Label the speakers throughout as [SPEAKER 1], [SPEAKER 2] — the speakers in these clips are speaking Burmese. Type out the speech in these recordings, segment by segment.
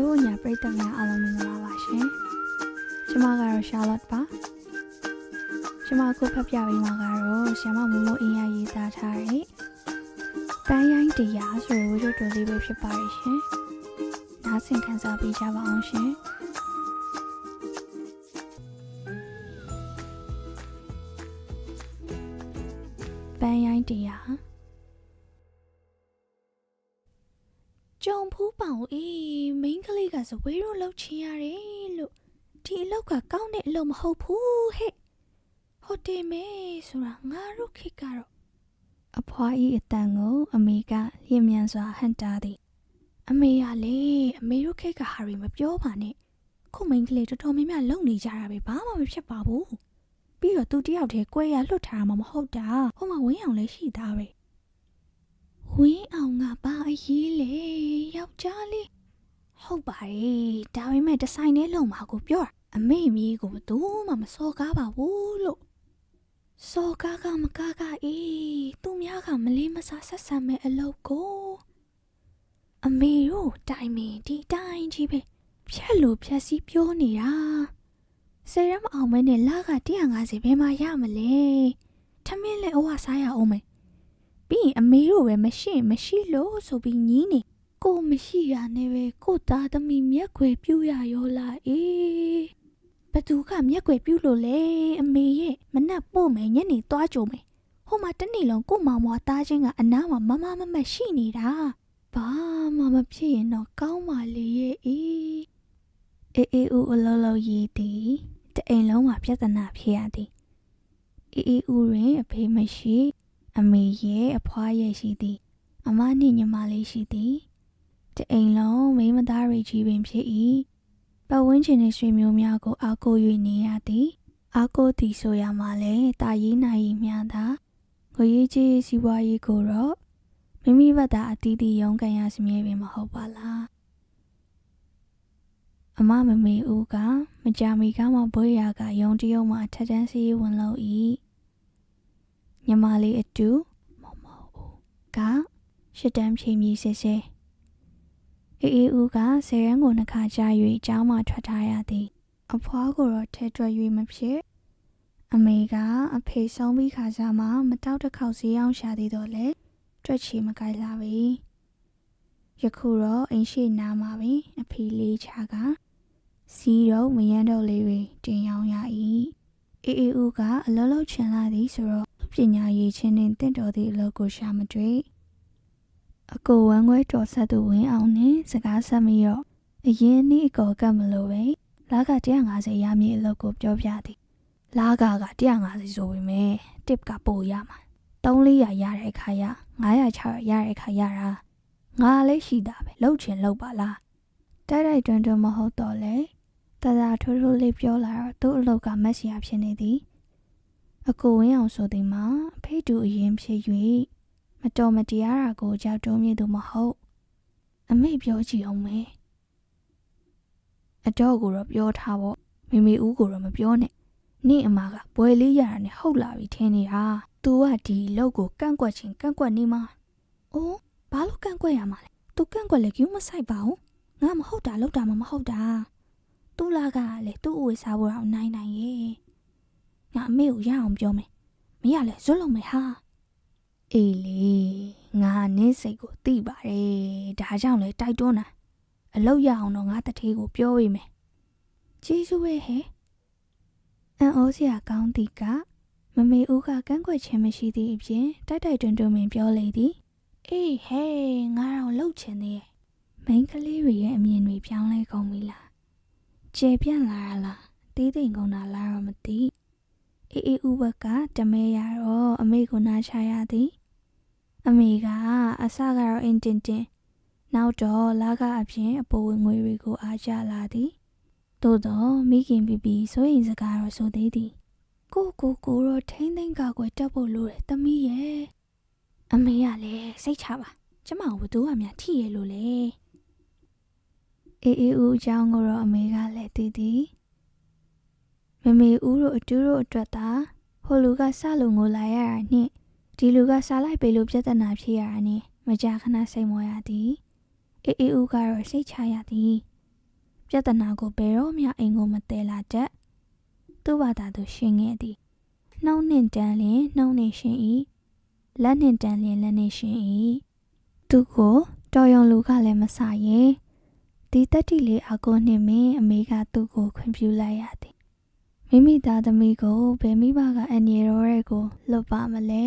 [SPEAKER 1] တို့ညာပရိသတ်များအားလုံးမင်္ဂလာပါရှင်ကျမကတော့ Charlotte ပါကျမအခုဖတ်ပြပေးမှာကတော့ဆ iam မမိုးမိုးအင်းရရေးသားထားတဲ့ပန်းရိုင်းတရားဆိုတဲ့ဝိဇ္ဇတော်လေးပဲဖြစ်ပါရဲ့ရှင်နားဆင်ခံစားပေးကြပါအောင်ရှင်ပန်းရိုင်းတရား ကြုံဖူးပောင်အေးမိန်းကလေးကဇဝေးတို့လှုပ်ချင်ရတယ်လို့ဒီအလောက်ကကောင်းတဲ့အလုပ်မဟုတ်ဘူးဟဲ့ဟုတ်တယ်မေဆိုတာငါတို့ခေတ်ကတော့အဖွားကြီးအတန်ကိုအမေကလျင်မြန်စွာဟန်တာသည်အမေကလေအမေတို့ခေတ်ကဟာရီမပြောပါနဲ့ခုမိန်းကလေးတော်တော်များများလုံနေကြတာပဲဘာမှမဖြစ်ပါဘူးပြီးတော့သူတယောက်တည်းကွဲရလွတ်ထားမှာမဟုတ်တာဟိုမှာဝင်းအောင်လည်းရှိသားပဲ ဝင်းအောင်ကဘာအရေးလဲယောက်ျားလေးဟုတ်ပါတယ်ဒါပေမဲ့ဒီဇိုင်းနဲ့လုံမှာကိုပြောတာအမေမီးကိုဘယ်သူမှမစော်ကားပါဘူးလို့စော်ကားကမကားကအေးသူများကမလေးမစားဆက်ဆံမဲ့အလုပ်ကိုအမေတို့တိုင်မင်ဒီတိုင်းကြီးပဲဖြက်လို့ဖြက်စီးပြောနေတာဆယ်ရမအောင်မဲနဲ့လာက150ဘယ်မှာရမလဲထမင်းလည်းအဝစားရအောင်မယ် ပြီးရင်အမေတို့ပဲမရှိရင်မရှိလို့ဆိုပြီးညီးနေကိုမရှိရနဲ့ပဲကိုသားသမီးမျက်ခွေပြူရရောလားအေးဘသူကမျက်ခွေပြူလို့လဲအမေရဲ့မနှက်ပို့မယ်ညနေသွားကြုံမယ်ဟိုမှာတနေ့လုံးကိုမောင်မွားသားချင်းကအနားမှာမမမမရှိနေတာဘာမှမဖြစ်ရင်တော့ကောင်းပါလေရဲ့အေးအေးအေးဦးအလောလောရေးသည်တအိမ်လုံးမှာပြဿနာဖြစ်ရသည်အေးအေးဦးတွင်အဖေမရှိ အမေရဲ့အဖွားရဲ့ရှိသည် အမနှင့်ညီမလေးရှိသည်တအိမ်လုံးမိန်းမသားရိကြီးပင်ဖြစ်၏ပတ်ဝန်းကျင်នៃရွှေမျိုးများကိုအားကိုး၍နေရသည်အားကိုးသည်ဆိုရမှာလဲတာရေးနိုင်၏များသာငွေရေးကြေးရေးစီးပွားရေးကိုတော့မိမိဘက်သာအတီးတီးရုန်းကန်ရစမြဲပင်မဟုတ်ပါလားအမမမေဦးကမကြမီကမှဘွေးရာကယုံတရုံမှထက်တန်းစီးဝင်လို့၏ညီ မလေးအတူမမဦးကရှစ်တန်းဖြေမြည်စစ်စစ်အေးအေးဦးကဆယ်ရန်ကိုနှစ်ခါကြာ၍ကျောင်းမှထွက်ထားရသည် အဖွားကိုတော့ထဲထွက်၍မဖြစ်အမေကအဖေဆုံးပြီးခါစားမှမတောက်တစ်ခေါက်ဈေးအောင်ရှာသေးတော့လေတွက်ချီမကြိုက်လာပြီယခုတော့အိမ်ရှိနားမှာပင်အဖေလေးချာကစီးတော့မယန်းတော့လေးတွေတင်ရောင်းရ၏ အေးအေးဦးကအလုံးလုံးချင်လာသည်ဆိုတော့ပညာရေးချင်းနှင့်တင့်တော်သည့်အလုပ်ကိုရှာမတွေ့အကိုဝမ်းခွဲတော်ဆက်သူဝင်းအောင်နှင့်စကားဆက်ပြီးတော့အရင်နေ့အကောကတ်မလို့ပဲလာက150ရမည်အလုပ်ကိုပြောပြသည်လာကက150ဆိုပေမဲ့တစ်ကပိုရမှာ300ရတဲ့ခါရ900 600ရတဲ့ခါရတာငါလည်းရှိတာပဲလှုပ်ချင်လှုပ်ပါလားတိုက်တိုက်တွန်းတွန်းမဟုတ်တော့လေ တသာထိုးထိုးလေးပြောလာတော့သူ့အလုပ်ကမက်ဆီယာဖြစ်နေသည်အကိုဝင်းအောင်ဆိုသည်မှာအဖေတူအရင်ဖြစ်၍မတော်မတရားတာကိုကြောက်တုံးမြည်သူမဟုတ်အမိပြောကြည့်အောင်မယ်အတော့ကိုတော့ပြောထားပေါ့မိမိဦးကိုတော့မပြောနဲ့နင့်အမကဘွယ်လေးရတာနဲ့ဟုတ်လာပြီထင်နေတာ तू ကဒီလောက်ကိုကန့်ကွက်ချင်းကန့်ကွက်နေမှာအိုးဘာလို့ကန့်ကွက်ရမှာလဲ तू ကန့်ကွက်လဲကျူးမဆိုင်ပါဘူးငါမဟုတ်တာလောက်တာမှမဟုတ်တာ तू လာကလေသူ့အဝေစားဖို့တော့နိုင်နိုင်ရဲ့ငါအမေကိုရအောင်ပြောမယ်မင်းကလည်းဇွတ်လုံးမယ်ဟာအေးလေငါနင်းစိတ်ကိုသိပါတယ်ဒါကြောင့်လေတိုက်တွန်းတာအလောက်ရအောင်တော့ငါတထေးကိုပြောပေးမယ်ကျေးဇူးပဲဟဲ့အန်အိုးစရာကောင်းသည်ကမမေဦးကကန့်ကွက်ခြင်းမရှိသည့်အပြင်တိုက်တိုက်တွင်တွင်ပင်ပြောလေသည်အေးဟဲ့ငါတော့လှုပ်ချင်သေးရဲ့မိန်းကလေးတွေရဲ့အမြင်တွေပြောင်းလဲကုန်ပြီလား ကျေပြန့်လာရလားတီးတိမ်ကုန်တာလားတော့မသိအေးအေးဦးဘက်ကတမဲရတော့အမေကိုနားချရသည်အမေကအစကတော့အင်တင်တင်နောက်တော့လာကအပြင်အပေါ်ဝင်ငွေတွေကိုအားကြလာသည်သို့တော့မိခင်ပြပြစိုးရင်စကားတော့ဆိုသေးသည်ကိုကိုကိုတော့ထိမ့်သိမ့်ကကွယ်တက်ဖို့လိုတယ်တမီးရဲ့အမေကလည်းစိတ်ချပါကျမကိုဘသူကများထိရလို့လေ အေးအေးဦးအကြောင်းကိုတော့အမေကလည်းသိသည်မမေဦးတို့အတူတို့အတွက်သာဟိုလူကစလုံကိုလာရတာနှင့်ဒီလူကစားလိုက်ပေလို့ပြဿနာဖြစ်ရတာနှင့်မကြာခဏစိတ်မောရသည်အေးအေးဦးကတော့စိတ်ချရသည်ပြဿနာကိုဘယ်တော့မှအိမ်ကိုမတဲလာတတ်သူ့ဘာသာသူရှင်းခဲ့သည်နှုံးနှင့်တန်းလျင်နှုံးနှင့်ရှင်း၏လက်နှင့်တန်းလျင်လက်နှင့်ရှင်း၏သူကိုတော်ယုံလူကလည်းမဆရဲ ဒီတက်တီလေးအကိုနှင့်မင်းအမေကသူ့ကိုခွင့်ပြုလိုက်ရသည်မိမိသားသမီးကိုဘယ်မိဘကအန်ရီရောရဲကိုလွတ်ပါမလဲ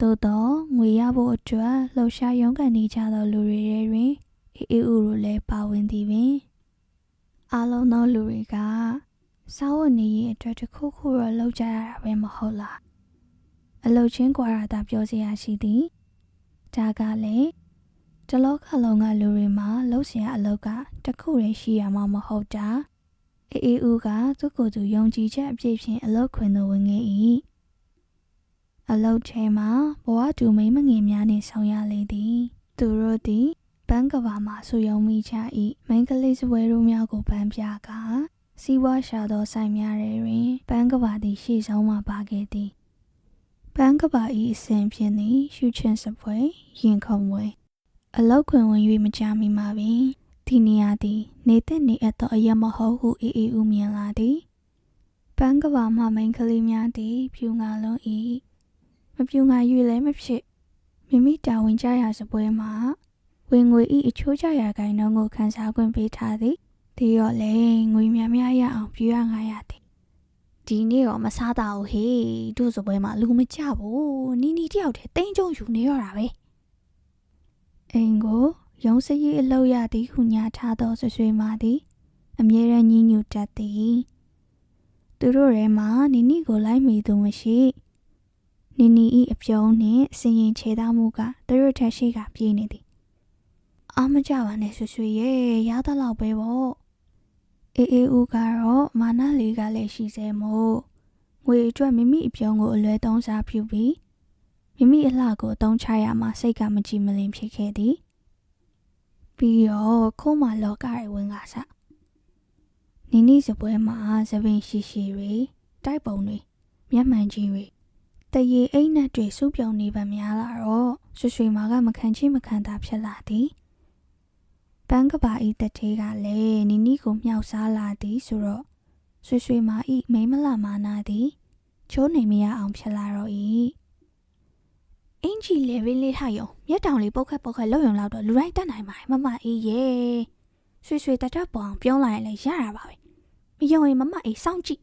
[SPEAKER 1] သို့တော့ငွေရဖို့အတွက်လှူရှားရုန်းကန်နေကြသောလူတွေထဲတွင်အေးအေးဦးတို့လည်းပါဝင်သည်ပင်အားလုံးသောလူတွေကစားဝတ်နေရေးအတွက်တစ်ခုခုတော့လုပ်ကြရတာပဲမဟုတ်လားအလုပ်ချင်းကွာရတာပြောစရာရှိသည်ဒါကလည်း တလောကလုံးကလူတွေမှာလှုပ်ရှားအလုပ်ကတစ်ခုတည်းရှိရမှာမဟုတ်တာအေးအေးဦးကသူ့ကိုယ်သူယုံကြည်ချက်အပြည့်ဖြင့်အလုပ်ခွင်သို့ဝင်ခဲ့၏အလုပ်ထဲမှာဘဝတူမိန်းမငယ်များနှင့်ဆောင်ရလေသည် သူတို့သည်ဘန်းကဘာမှာဆူယုံမိကြ၏မိန်းကလေးစပွဲတို့များကိုပန်းပြကစီးပွားရှာသောဆိုင်များထဲတွင်ဘန်းကဘာသည်ရှေ့ဆုံးမှပါခဲ့သည်ဘန်းကဘာ၏အစဉ်ဖြင့်သည်ရှုချင်းစပွဲရင်ခုံဝဲ အလောက်ခွင်ဝင်၍မကြမီမှာပင်ဒီနေရာသည် နေတဲ့နေအပ်သောအရက်မဟုတ်ဟုအေးအေးဦးမြင်လာသည်ဘန်းကဘာမှမိန်းကလေးများသည် ဖြူငါလုံး၏မဖြူငါ၍လည်းမဖြစ်မိမိတာဝန်ကြရာစပွဲမှာဝင်ငွေဤအချိုးကျရာဂိုင်းနှုန်းကိုခန်းစားခွင့်ပေးထားသည်ဒီတော့လေငွေများများရအောင်ပြရငါရသည်ဒီနေ့တော့မစားတာဘူးဟေးတို့စပွဲမှာလူမကြဘူးနီနီတယောက်တည်းတိန်ကြုံယူနေရတာပဲ အိမ်ကိုရုံးစရီအလောက်ရသည်ဟုညာထားသောဆွဆွေမာသည် အမြဲတမ်းညှိညူတတ်သည်သူတို့ထဲမှာနီနီကိုလိုက်မိသူမရှိနီနီဤအပြုံးနှင့်စင်ရင်ခြေသားမှုကသူတို့ထက်ရှိကပြေးနေသည်အားမကြပါနဲ့ဆွဆွရဲ့ရသလောက်ပဲပေါ့အေးအေးဦးကတော့မာနလေးကလည်းရှိစေမို့ငွေအတွက်မိမိအပြုံးကိုအလွဲသုံးစားပြုပြီး မိမိအလှကိုအသုံးချရမှာစိတ်ကမကြည်မလင်ဖြစ်ခဲ့သည်ပြီးတော့ခုံးမလောကရဲ့ဝင်ကစားနီနီစပွဲမှာသပင်ရှိရှိတွေတိုက်ပုံတွေမျက်မှန်ကြီးတွေတရေအိမ်နဲ့တွေစုပြုံနေပါများလာတော့ဆွဆွမာကမခံချိမခံတာဖြစ်လာသည်ပန်းကပါဤတထေးကလည်းနီနီကိုမြောက်စားလာသည်ဆိုတော့ဆွေဆွေမာဤမိမလာမာနာသည်ချိုးနေမရအောင်ဖြစ်လာတော့၏ အင်ကြီးလေဗင်းလေးထားယုံမျက်တောင်လေးပုတ်ခတ်ပုတ်ခတ်လောက်ယုံလောက်တော့လူတိုင်းတတ်နိုင်ပါမမအေးရဲ့ဆွေဆွေတတပေါအောင်ပြောလိုက်ရင်လည်းရတာပါပဲမယုံရင်မမအေးစောင့်ကြည့်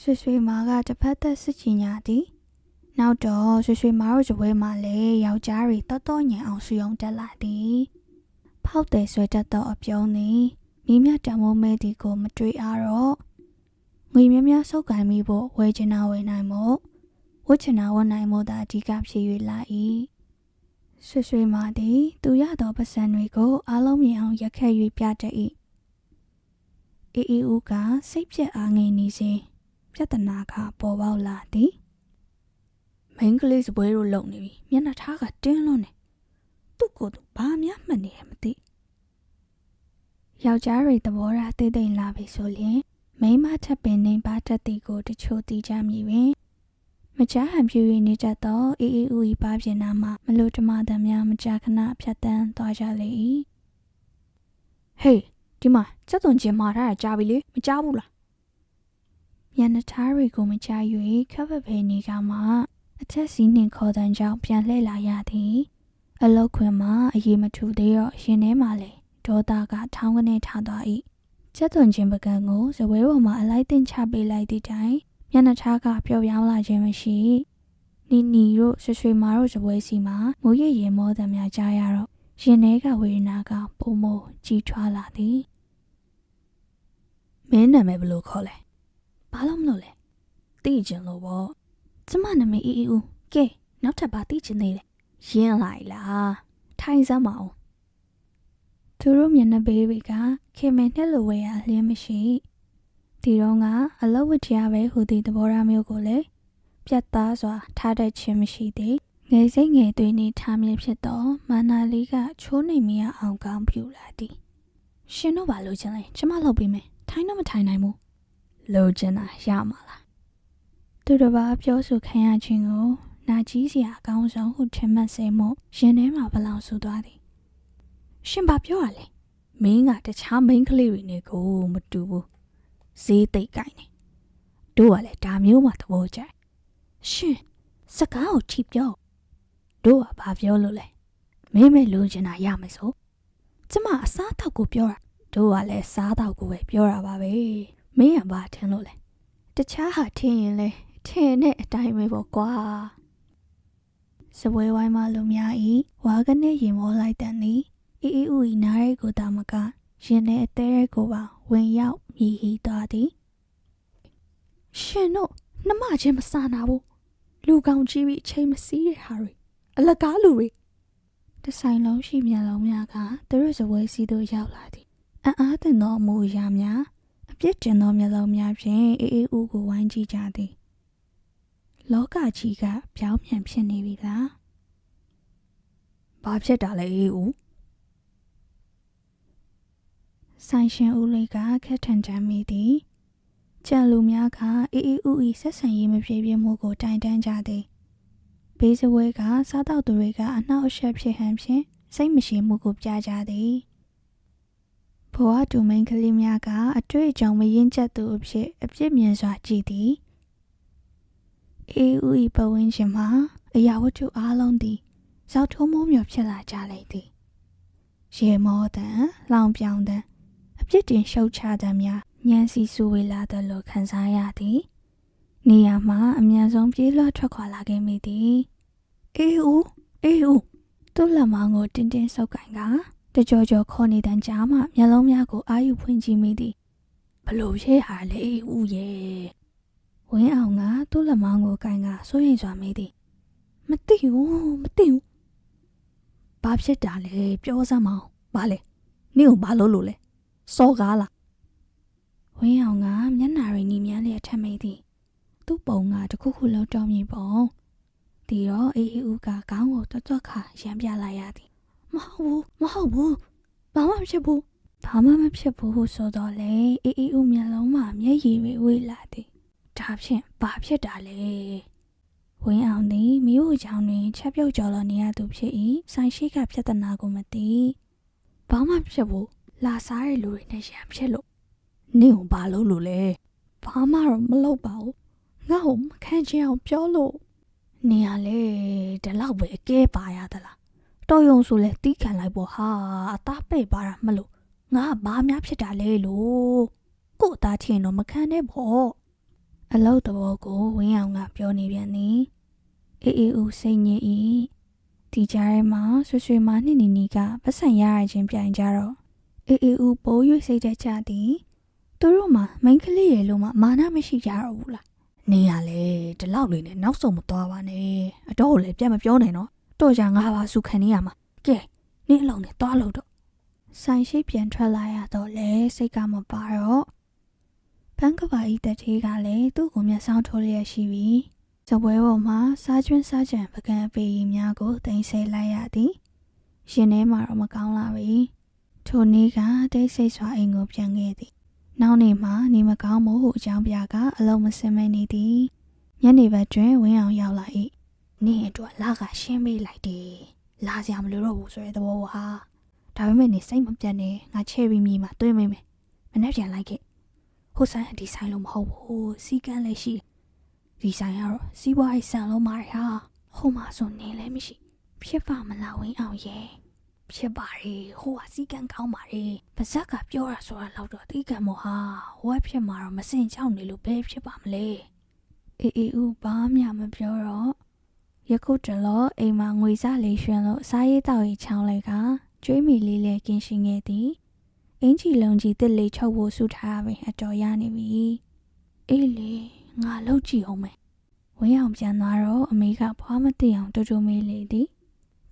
[SPEAKER 1] ဆွေဆွေမာကတစ်ဖက်သက်စစ်ချင်ညာသည်နောက်တော့ရွှေရွှေမားတို့ဇပွဲမှာလည်းယောက်ျားတွေတော်တော်ညံအောင်ဆူယုံတက်လာသည်ဖောက်တယ်ဆွဲတတ်သောအပြုံးသည်မိမြတံမိုးမဲသည်ကိုမတွေ့အားတော့ငွေများများစုပ်ကိုင်မိဖို့ဝယ်ချင်တာဝယ်နိုင်မို့ ဝတ်ချင်တာဝတ်နိုင်မို့သာအဓိကဖြစ်၍လာ၏ရွှေရွှေမာသည် သူရသောပစံတွေကိုအားလုံးမြင်အောင်ရက်ခက်၍ပြတတ်၏အေးအေးဦးကစိတ်ပြက်အားငယ်နေစဉ်ပြဿနာကပေါ်ပေါက်လာသည်မိန်းကလေးစပွဲတို့လုံနေပြီမျက်နှာထားကတင်းလွန်းနေသူ့ကိုယ်သူဘာများမှတ်နေတယ်မသိယောက်ျားတွေသဘောထားတိတ်တိမ်လာပြီဆိုရင်မိန်းမထပ်ပင်နေပါတတ်သည်ကိုတချို့သိကြမည်ပင် မချဟန်ပြူ၍နေတတ်သောအေးအေးဦးဤပါပြင်နာမှာမလို့တမတန်များမကြာခဏဖြတ်တန်းသွားကြလေ၏ဟေးဒီမှာစက်သွန်ကျင်မာထားတာကြားပြီလေမကြားဘူးလားညနေသားတွေကိုမကြား၍ခက်ဖက်ဖယ်နေကမှအထက်စီးနှင်ခေါ်တန်ကြောင့်ပြန်လှည့်လာရသည်အလောက်ခွင်မှာအရေးမထူသေးတော့ရှင်ထဲမှာလေဒေါသကထောင်းကနေထားသွား၏ချက်သွန်ချင်းပကံကိုဇပွဲပေါ်မှာအလိုက်တင်ချပေးလိုက်သည့်တိုင် မျက်နှာထားကပျော်ပြောင်းလာခြင်းမရှိနီနီတို့ဆွဆွေမာတို့ဇပွဲစီမှာမူရည်ရင်မောသံများကြားရတော့ရှင်ထဲကဝေဒနာကပုံမကြီးထွားလာသည်မင်းနာမည်ဘယ်လိုခေါ်လဲဘာလို့မလို့လဲသိကျင်လို့ပေါ့ကျမနာမည်အေးအေးဦးကဲနောက်ထပ်ပါသိချင်သေးတယ်ရင်းလိုက်လားထိုင်စမ်းမအောင်သူတို့မျက်နှာပေးတွေကခင်မင်နှစ်လိုဝဲရအလင်းမရှိ ဒီတော့ကအလဝတ်တရားပဲဟူသည့်သဘောထားမျိုးကိုလည်းပြတ်သားစွာထားတတ်ခြင်းမရှိသေးငယ်စိတ်ငယ်သွေးနေထားမြဲဖြစ်တော့မာနာလေးကချိုးနေမရအောင်ကောင်းပြူလာသည်ရှင်တို့ဘာလို့ချင်လဲကျမလုပ်ပေးမယ်ထိုင်တော့မထိုင်နိုင်ဘူးလိုချင်တာရမှာလားသူတစ်ပါးပြောဆိုခံရခြင်းကိုနာကြီးစရာအကောင်းဆုံးဟုထင်မှတ်စေမို့ရင်ထဲမှာဘလောင်ဆူသွားသည်ရှင်ဘာပြောရလဲမမင်းကတခြားမိန်းကလေးတွေနဲ့ကိုမတူဘူး ဈေးသိပ်ကိုင်နေတို့ကလည်းဒါမျိုးမှသဘောကျတယ်ရှင်စကားကိုချိပြောတို့ကဘာပြောလို့လဲမင်းမဲလိုချင်တာရမယ်ဆိုကျမအစားအသောက်ကိုပြောတာတို့ကလည်းစားတော့ကိုပဲပြောတာပါပဲမင်းကဘာထင်လို့လဲတခြားဟာထင်ရင်လဲထင်တဲ့အတိုင်းပဲပေါ့ကွာစပွဲဝိုင်းမှလူများဤဝါကနေရင်မောလိုက်တဲ့နီအီအီဦးဤနားရဲကိုတာမကရင်ထဲအသေးရဲကိုပါဝင်ရောက် မြည်ဟီသွားသည်ရှင်တို့နှမချင်းမစာနာဘူးလူကောင်ကြီးပြီးအချိန်မစည်းတဲ့ဟာတွေအလကားလူတွေတဆိုင်လုံးရှိမြန်လုံးများကသူတို့စပွဲစီသို့ရောက်လာသည်အံ့အားသင့်သောအမှုအရာများအပြစ်တင်သောမျက်လုံးများဖြင့်အေးအေးဦးကိုဝိုင်းကြည့်ကြသည်လောကကြီးကပြောင်းပြန်ဖြစ်နေပြီလားဘာဖြစ်တာလဲအေးဦး ဆိုင်ရှင်ဦးလေးကခက်ထန်ချမ်းမိသည်ကြံလူများကအေးအေးဦးဤဆက်ဆံရေးမပြေပြမှုကိုတိုင်တန်းကြသည်ဘေးစပွဲကစားတော့သူတွေကအနှောက်အယှက်ဖြစ်ဟန်ဖြင့်စိတ်မရှိမှုကိုပြကြသည်ဘဝတူမိန်ကလေးများကအတွေ့အကြုံမရင်ကျက်သူအဖြစ်အပြစ်မြင်စွာကြည်သည်အေးဦးဤပဝင်းရှင်မှာအရာဝတ္ထုအားလုံးသည်ဇောက်ထုံးမိုးမြော်ဖြစ်လာကြလိမ့်သည်ရေမောတန်လောင်ပြောင်တန်အ ပြစ်တင်ရှုတ်ချတမ်းများညံစီဆူဝေလာသလိုခံစားရသည် နေရာမှာအမြန်ဆုံးပြေးလွှတ်ထွက်ခွာလာခဲ့မိသည်အေးဦးအေးဦးသူ့လက်မောင်းကိုတင်းတင်းဆုပ်ကင်ကတကြောကြောခေါ်နေတဲ့ကြားမှမျက်လုံးများကိုအာယူဖွင့်ကြည့်မိသည်ဘလို့ဖြစ်ဟာလဲအေးဦးရဲ့ဝင်းအောင်ကသူ့လက်မောင်းကိုကင်ကစိုးရိမ်စွာမိသည်မသိဘူးမသိဘူးဘာဖြစ်တာလဲပြောစမ်းမအောင်ဘာလဲနင့်ကိုဘာလို့လို့လဲ စောကားလားဝင်းအောင်ကမျက်နှာရင်းနီမြန်းလျက်ထက်မိသည်သူ့ပုံကတခုခုလောက်တော့မြည်ပုံဒီတော့အေးအေးဦးကခေါင်းကိုတွတ်တွတ်ခါရမ်းပြလိုက်ရသည်မဟုတ်ဘူးမဟုတ်ဘူးဘာမှမဖြစ်ဘူးဘာမှမဖြစ်ဘူးဆိုတော့လေအေးအေးဦးမျက်လုံးမှာမျက်ရည်တွေဝေးလာသည်ဒါဖြင့်ဘာဖြစ်တာလဲဝင်းအောင်သည်မိဖို့ချောင်းတွင်ချက်ပြုတ်ကြော်လို့နေရသူဖြစ်၏ဆိုင်ရှိကပြဿနာကိုမသိဘာမှမဖြစ်ဘူး လာစားတဲ့လူတွေနဲ့ရံဖြစ်လို့နင့်ကိုဘာလုပ်လို့လဲဘာမှတော့မလုပ်ပါဘူးငါ့ကိုမခံချင်အောင်ပြောလို့နေရလေဒီလောက်ပဲအကဲပါရသလားတော်ယုံဆိုလဲတီးခံလိုက်ပေါ့ဟာအသားပဲ့ပါတာမလို့ငါကဘာများဖြစ်တာလဲလို့ကို့အသားချင်းတော့မခံနဲ့ပေါ့အလောက်တော်ကိုဝင်းအောင်ကပြောနေပြန်သည်အေးအေးဦးစိတ်ညစ်ဤဒီကြားထဲမှာဆွဆွေမနှိနီနီကပတ်စံရရချင်းပြိုင်ကြတော့ အေးအေးဦးပိုးရွေ့စိတ်တဲ့ချသည်သူတို့မှမိန်းကလေးရဲ့လို့မှမာနမရှိကြတော့ဘူးလားနေရလေဒီလောက်လေးနဲ့နောက်ဆုံးမသွားပါနဲ့အတော့ကိုလည်းပြတ်မပြောနိုင်တော့တော့ကြငါပါစုခံနေရမှာကဲနင့်အလုံးနဲ့သွားလို့တော့ဆိုင်ရှိပြန်ထွက်လာရတော့လေစိတ်ကမပါတော့ဘန်ကဘာဤတတိကလည်းသူ့ကိုမျက်စောင်းထိုးလျက်ရှိပြီးဇပွဲပေါ်မှာစားကျွန်းစားကြံပကံအပေကြီးများကိုတင်ဆက်လိုက်ရသည်ရှင်ထဲမှာတော့မကောင်းလာပြီ ထိုနေ့ကတိတ်ဆိတ်စွာအိမ်ကိုပြန်ခဲ့သည်နောက်နေ့မှနေမကောင်းမှုဟုအကြောင်းပြကအလုံးမစင်မဲနေသည်ညနေဘက်တွင်ဝင်းအောင်ရောက်လာ၏နင့်အတွက်လာကရှင်းပေးလိုက်တယ်လာစရာမလိုတော့ဘူးဆိုတဲ့သဘောဟာဒါပေမဲ့နေစိတ်မပြတ်နဲ့ငါချဲပြီးမြေမှာတွင်းမိမယ်မနေ့ပြန်လိုက်ခဲ့ဟိုဆိုင်အဒီဆိုင်လို့မဟုတ်ဘူးစီကန်းလည်းရှိဒီဆိုင်ကတော့စီးပွားရေးဆန်လို့မာရဟာဟိုမှာဆိုနေလည်းမရှိဖြစ်ပါမလားဝင်းအောင်ရဲ့ ဖြစ်ပါလေဟိုကစီကံကောင်းပါလေပါဇက်ကပြောတာဆိုတာတော့တော့တိကံမောဟာဝက်ဖြစ်မှာတော့မစင်ချောင်းနေလို့ဘယ်ဖြစ်ပါမလဲအေးအေးဦးဘာမှမပြောတော့ယခုတလောအိမ်မှာငွေစားလေးရွှင်လို့စားရေးတောက်ရေးချောင်းလိုက်ကကျွေးမီလေးလေးကင်းရှင်းခဲ့သည်အင်ကြီးလုံးကြီးတစ်လေးချုပ်ဖို့ဆူထားပင်အတော်ရနေပြီအေးလေငါလောက်ကြည့်အောင်မယ်ဝင်းအောင်ပြန်သွားတော့အမေကဖွားမသိအောင်တူတူမေးလေသည်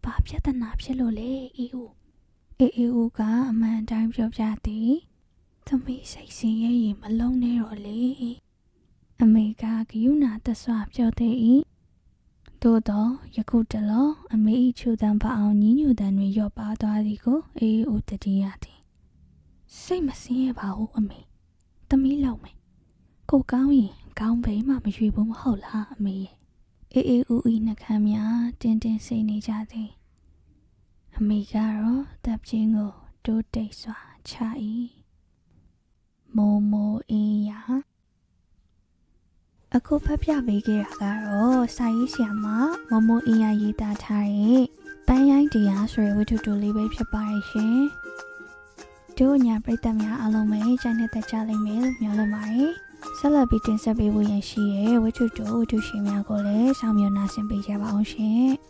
[SPEAKER 1] ဘာပြဿနာဖြစ်လို့လဲအီဦးအေးအေးဦးကအမှန်တိုင်းပြောပြသည်သမီးစိတ်ဆင်းရဲရင်မလုံးနဲ့တော့လေအမေကဂယုဏသက်စွာပြောသေး၏သို့တော့ယခုတလောအမေ၏ချူတံပါအောင်ညီးညူတံတွေရော့ပါသွားသည်ကိုအေးအေးဦးတတိယသည်စိတ်မဆင်းရဲပါဘူးအမေသမီးလောက်မယ်ကိုကောင်းရင်ကောင်းဘိမှမရွေဘူးမဟုတ်လားအမေရဲ့ အေးအေးဦးဦးနှခမ်းများတင်းတင်းစိတ်နေကြသည်အမေကတော့တပ်ချင်းကိုတိုးတိတ်စွာချ၏မိုမိုအင်းယာအခုဖတ်ပြပေးခဲ့တာကတော့စာရေးဆရာမမမိုအင်းယာရေးသားထားတဲ့ပန်းရိုင်းတရားဆိုတဲ့ဝတ္ထုတူလေးပဲဖြစ်ပါရဲ့ရှင်တို့ညာပရိသတ်များအားလုံးပဲကြိုက်နေတဲ့ကြလိမ့်မယ်လို့မျှော်လင့်ပါတယ် ဆက်လက်ပြီးတင်ဆက်ပေးဖို့ရရှိရဲ့ဝတ္ထုတူဝတ္ထုရှင်များကိုလည်းစောင့်မျှော်နာဆင်ပေးကြပါအောင်ရှင်